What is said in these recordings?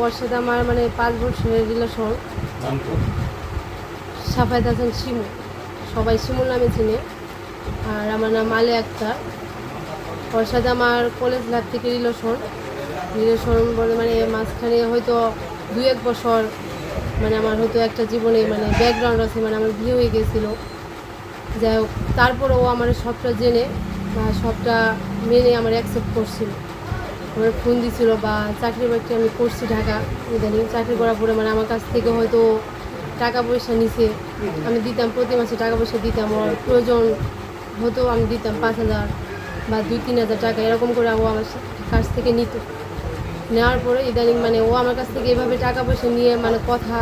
ওর আমার মানে পাঁচ বছরের রিলেশন নাম তো সাফায়ত হাসান শিমু। সবাই শিমুর নামে চিনে। আর আমার নাম আলে আক্তার। ওর আমার কলেজ লাইফ থেকে রিলেশন রিলেশন বলে মানে মাঝখানে হয়তো দুই এক বছর মানে আমার হয়তো একটা জীবনে মানে ব্যাকগ্রাউন্ড আছে মানে আমার বিয়ে হয়ে গেছিল। যাই হোক তারপরে ও আমার সবটা জেনে বা সবটা মেনে আমার অ্যাকসেপ্ট করছিল। আমার ফোন দিছিল বা চাকরি বাকরি আমি করছি ঢাকা, ইদানিং চাকরি করার পরে মানে আমার কাছ থেকে হয়তো টাকা পয়সা নিছে। আমি দিতাম, প্রতি মাসে টাকা পয়সা দিতাম আমার প্রয়োজন হতো আমি দিতাম পাঁচ হাজার বা দুই, তিন হাজার টাকা, এরকম করে ও আমার কাছ থেকে নিত। নেওয়ার পরে ইদানিং মানে ও আমার কাছ থেকে এভাবে টাকা পয়সা নিয়ে মানে কথা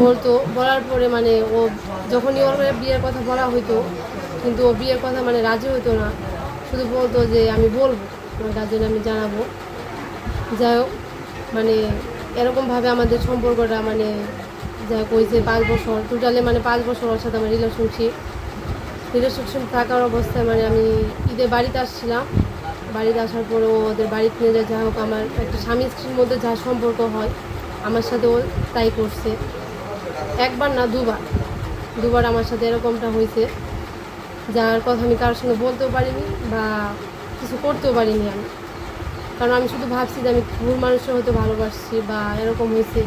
বলতো। বলার পরে মানে ও যখনই ওর বিয়ের কথা বলা হতো কিন্তু ও বিয়ের কথা মানে রাজি হতো না। শুধু বলতো যে আমি বলব। আমার গার্জেন আমি জানাব। যাই হোক মানে এরকমভাবে আমাদের সম্পর্কটা মানে যাই হোক হয়েছে পাঁচ বছর টোটালে মানে পাঁচ বছর ওর সাথে আমার রিলেশনশিপ রিলেশনশিপ থাকার অবস্থায় মানে আমি ঈদে বাড়িতে আসছিলাম। বাড়িতে আসার পরে ওদের বাড়িতে নিয়ে যায় যা হোক, আমার একটা স্বামী স্ত্রীর মধ্যে যা সম্পর্ক হয়, আমার সাথে ও তাই করছে। একবার না, দুবার। দুবার আমার সাথে এরকমটা হয়েছে। যার কথা আমি কারোর সঙ্গে বলতেও পারিনি বা কিছু করতেও পারিনি আমি। কারণ আমি শুধু ভাবছি যে আমি ভুল মানুষের হয়তো ভালোবাসছি বা এরকম হয়েছে।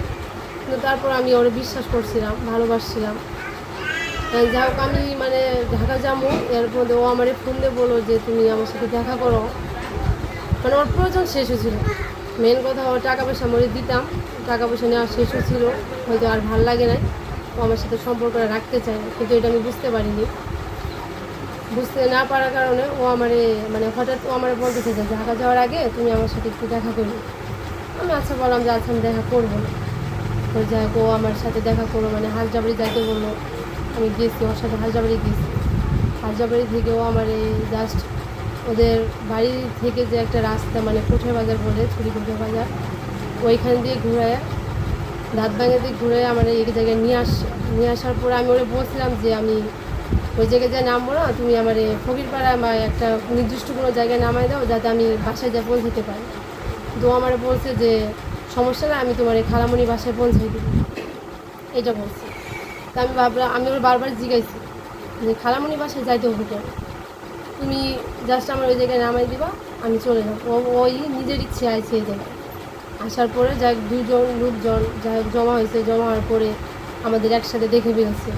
কিন্তু তারপর আমি ওরা বিশ্বাস করছিলাম, ভালোবাসছিলাম। যাই হোক, আমি মানে ঢাকা যাব, এর মধ্যে ও আমারে ফোন দিয়ে বলো যে তুমি আমার সাথে দেখা করো। মানে ওর প্রয়োজন শেষ হয়েছিল মেন কথা, ওর টাকা পয়সা মরে দিতাম। টাকা পয়সা নেওয়া শেষ হয়েছিল হয়তো আর ভালো লাগে না ও আমার সাথে সম্পর্কটা রাখতে চায় কিন্তু এটা আমি বুঝতে পারিনি। বুঝতে না পারার কারণে ও আমারে মানে হঠাৎ ও আমার বলতেছে যে ঢাকা যাওয়ার আগে তুমি আমার সাথে একটু দেখা করবে। আমি আচ্ছা বললাম যে আচ্ছা আমি দেখা করব তো যাই হোক, ও আমার সাথে দেখা করল মানে হালজাবাড়ি যাইতে বলল। আমি গেছি, ওর সাথে হালজাবাড়ি গেছি। হালজাবাড়ি থেকে ও আমার এই জাস্ট ওদের বাড়ি থেকে যে একটা রাস্তা মানে কোঠের বাজার বলে, ছুরি কোঠের বাজার, ওইখান দিয়ে ঘুরে দাঁত ভাঙে দিয়ে ঘুরে আমার এই জায়গায় নিয়ে আস, নিয়ে আসার পরে আমি ওরে বলছিলাম যে আমি ওই জায়গায় যা নামবো না, তুমি আমার ফকিরপাড়া বা একটা নির্দিষ্ট কোনো জায়গায় নামাই দাও, যাতে আমি বাসায় যা পৌঁছাতে পারি। তো আমার বলছে যে, সমস্যা না আমি তোমার খালামণি বাসায় পৌঁছাই দেবো। এটা বলছে। তা আমি ভাবলাম, আমি ওর বারবার জিজ্ঞাসি যে খালামণি বাসায় যাইতে হবে কেন? তুমি জাস্ট আমার ওই জায়গায় নামাই দিবা, আমি চলে যাব। ও, ওই নিজের ইচ্ছে আইছে এই জায়গায়। আসার পরে যাই দুজন লোকজন যাই জমা হয়েছে, জমা হওয়ার পরে আমাদের একসাথে দেখে ফেলছে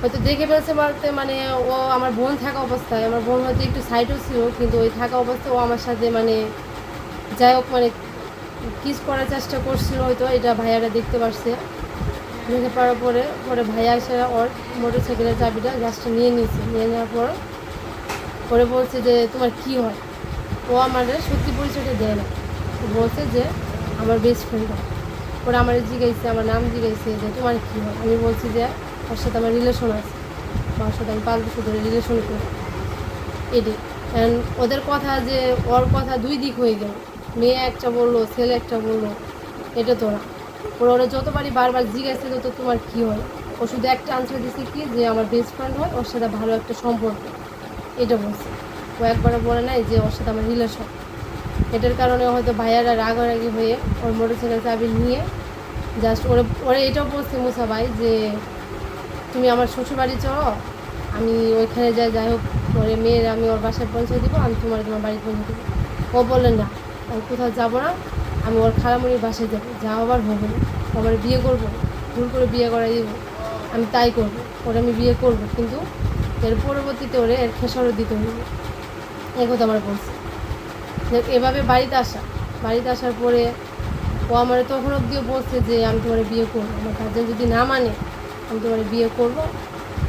হয়তো দেখে ফেলছে বলতে মানে ও আমার বোন থাকা অবস্থায়, আমার বোন হয়তো একটু সাইডও ছিল, কিন্তু ওই থাকা অবস্থায় ও আমার সাথে মানে যাই হোক মানে কিস করার চেষ্টা করছিল হয়তো, এটা ভাইয়ারা দেখতে পারছে। দেখে পাওয়ার পরে পরে ভাইয়া এসে ওর মোটর সাইকেলের চাবিটা গাছটা নিয়ে নিয়েছে। নিয়ে নেওয়ার পর পরে বলছে যে, তোমার কি হয়? ও আমাদের সত্যি পরিচয়টা দেয় না। বলছে যে, আমার বেস্ট ফ্রেন্ড ওরা আমার জিজ্ঞাসছে আমার নাম জিজ্ঞাসছে যে, তোমার কী হয়? আমি বলছি যে ওর সাথে আমার রিলেশন আছে। ওর সাথে আমি পাঁচ বছর ধরে রিলেশন করি। এটি কারণ ওদের কথা যে, ওর কথা দুই দিক হয়ে গেল। মেয়ে একটা বলল, ছেলে একটা বলল, এটা তো না। ওরা ওরা যতবারই বারবার জিজ্ঞাসা যত তোমার কী হয়? ও শুধু একটা আনসার দিচ্ছে কি, যে আমার বেস্ট ফ্রেন্ড হয়, ওর সাথে ভালো একটা সম্পর্ক। এটা বলছে। ও একবারও বলে নাই যে, ওর সাথে আমার রিলেশন এটার কারণে হয়তো ভাইয়ারা রাগারাগি হয়ে ওর মোটরসাইকেল চাবি নিয়ে জাস্ট ওরা ওরা এটাও বলছে মুসা ভাই যে তুমি আমার শ্বশুরবাড়ি চলো, আমি ওইখানে যাই যাই হোক ওরে মেয়ের আমি ওর বাসায় পৌঁছে দিব, আমি তোমার তোমার বাড়ি পৌঁছে দেবো। ও বললেন না, আমি কোথাও যাব না, আমি ওর খালামণির বাসায় যাব যা আবার হবে না বিয়ে করব, ভুল করে বিয়ে করাই দেবো, আমি তাই করব, ওরে আমি বিয়ে করব, কিন্তু এর পরবর্তীতে ওরে এর খেসারও দিতে হবে এই কথা আমার বলছে। এভাবে বাড়িতে আসা, বাড়িতে আসার পরে ও আমার তখন অব্দিও বলছে যে আমি তোমার বিয়ে করব, আমার গার্জেন যদি না মানে আমি তোমার বিয়ে করব।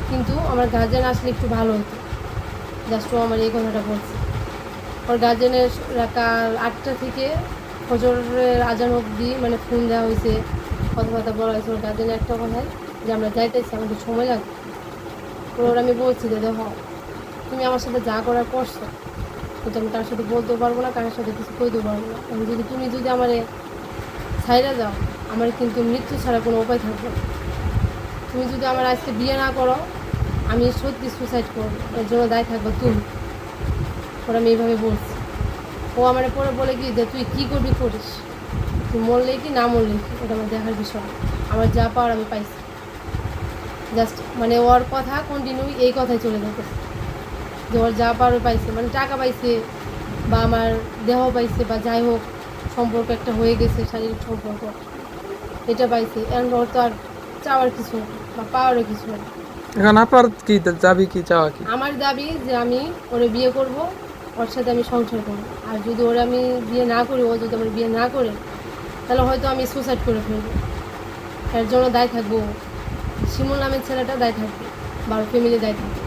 কিন্তু আমার গার্জেন আসলে একটু ভালো হতো। জাস্ট ও আমার এই কথাটা বলছে। ওর গার্জেনের কাল আটটা থেকে ফজরের আজান অবধি মানে ফোন দেওয়া হয়েছে, কথাবার্তা বলা হয়েছে। ওর গার্জেনের একটা কথায় যে, আমরা যাইতেছি, আমাদের সময় লাগবে। ওর আমি বলছি যে, দেখো, তুমি আমার সাথে যা করার করছ, কিন্তু আমি তার সাথে বলতেও পারব না, কারোর সাথে কিছু কইতেও পারব না। যদি তুমি যদি আমারে ছাইরা যাও, আমার কিন্তু মৃত্যু ছাড়া কোনো উপায় থাকবে না। তুমি যদি আমার আজকে বিয়ে না করো, আমি সত্যি সুসাইড করব। এর জন্য দায় থাকব তুমি। ওরা আমি এইভাবে বলছি। ও আমার পরে বলে কি যে, তুই কী করবি করিস? তুই মরলে কি, না মরলে কি ওটা আমার দেখার বিষয় আমার যা পাওয়ার আমি পাইছি। জাস্ট মানে ওর কথা কন্টিনিউ এই কথাই চলে যেতেছে যে ওর যা পাওয়ার পাইছে মানে টাকা পাইছে বা আমার দেহ পাইছে বা যাই হোক, সম্পর্ক একটা হয়ে গেছে, শারীরিক সম্পর্ক। এটা পাইছে। এখন ওর তো আর চাওয়ার কিছু বা পাওয়ারও কিছু এখন আপনার কি যাবি কি চাওয়া কি? আমার দাবি যে আমি ওরে বিয়ে করব ওর সাথে আমি সংসার করব। আর যদি ওরে আমি বিয়ে না করি ও যদি আমার বিয়ে না করে তাহলে হয়তো আমি সুসাইড করে ফেলব। এর জন্য দায় থাকব। শিমুল নামের ছেলেটা দায় থাকবে বা ফ্যামিলি দায় থাকবে।